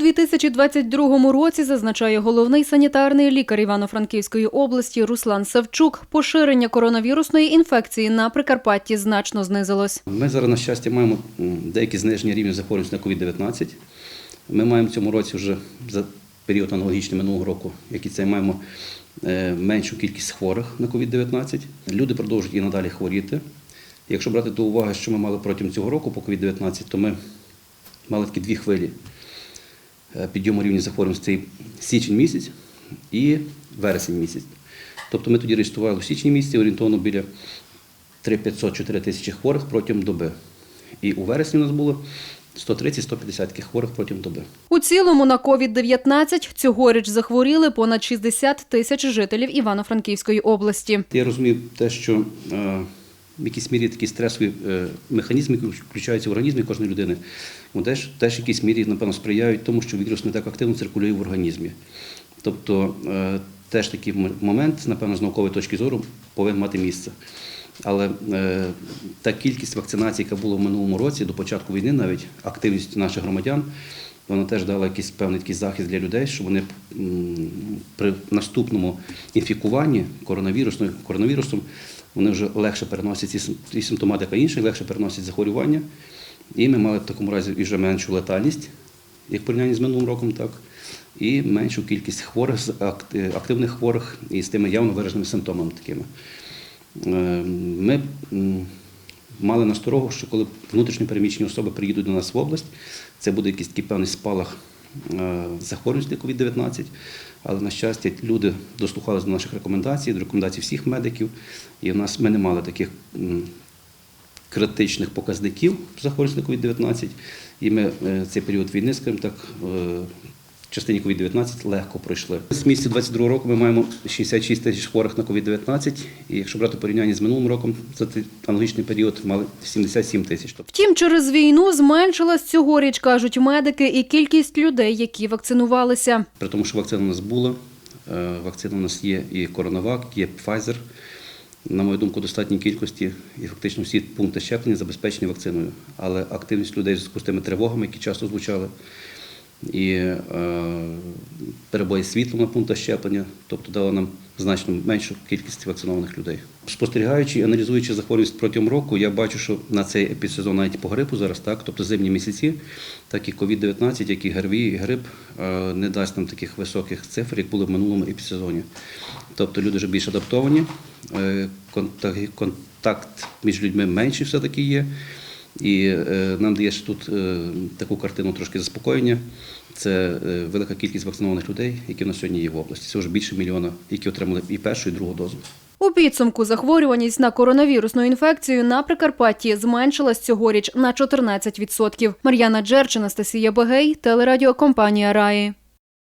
2022 році, зазначає головний санітарний лікар Івано-Франківської області Руслан Савчук, поширення коронавірусної інфекції на Прикарпатті значно знизилось. Ми зараз, на щастя, маємо деякі зниження рівня захворюваності на COVID-19. Ми маємо в цьому році вже за період аналогічний минулого року, який це маємо е, меншу кількість хворих на COVID-19. Люди продовжують і надалі хворіти. Якщо брати до уваги, що ми мали протягом цього року по COVID-19, то ми мали такі дві хвилі підйому рівня захворюваності січень місяць і вересень місяць. Тобто ми тоді реєстрували в січні місяці орієнтовно біля 3500-4 тисячі хворих протягом доби. І у вересні у нас було 130-150 таких хворих протягом доби. У цілому на COVID-19 цьогоріч захворіли понад 60 тисяч жителів Івано-Франківської області. Я розумію те, що е, в якійсь мірі такі стресові е, механізми, які включаються в організмі кожної людини, вони теж, теж в якійсь мірі, напевно, сприяють тому, що вірус не так активно циркулює в організмі. Тобто е, теж такий момент, напевно, з наукової точки зору повинен мати місце. Але е, та кількість вакцинацій, яка була в минулому році, до початку війни, навіть активність наших громадян, вона теж дала якийсь певний такий захист для людей, що вони при наступному інфікуванні коронавірусною коронавірусом вони вже легше переносять і симптоматика інших, легше переносять захворювання. І ми мали в такому разі вже меншу летальність, як в порівнянні з минулим роком, так, і меншу кількість хворих, е, активних хворих і з тими явно вираженими симптомами такими. Е, Ми мали насторогу, що коли внутрішньо переміщені особи приїдуть до нас в область, це буде якийсь такий певний спалах е, захворюваності COVID-19. Але, на щастя, люди дослухалися до наших рекомендацій, до рекомендацій всіх медиків, і в нас ми не мали таких критичних показників захворюваності на COVID-19. І ми е, цей період війни, скажімо так, е, в частині COVID-19 легко пройшли. З місяця 22 року ми маємо 66 тисяч хворих на COVID-19, і якщо брати порівняння з минулим роком, за цей аналогічний період мали 77 тисяч. Тобто Втім, через війну зменшилась цьогоріч, кажуть медики, і кількість людей, які вакцинувалися. При тому, що вакцина у нас була, е, вакцина у нас є і Коронавак, є Pfizer. На мою думку, достатній кількості і фактично всі пункти щеплення забезпечені вакциною. Але активність людей з тими тривогами, які часто звучали, і е, перебої світлом на пунктах щеплення, тобто дало нам значно меншу кількість вакцинованих людей. Спостерігаючи і аналізуючи захворюваність протягом року, я бачу, що на цей епідсезон навіть по грипу зараз, так, тобто зимні місяці, так і COVID-19, як і ГРВІ, і грип е, не дасть нам таких високих цифр, як було в минулому епідсезоні. Тобто люди вже більш адаптовані, е, контакт між людьми менший все-таки є. І е, нам дає ще тут е, таку картину трошки заспокоєння. Це е, велика кількість вакцинованих людей, які на сьогодні є в області. Це вже більше мільйона, які отримали і першу, і другу дозу. У підсумку захворюваність на коронавірусну інфекцію на Прикарпатті зменшилась цьогоріч на 14%. Мар'яна Джерч, Анастасія Бегей, телерадіокомпанія Раї.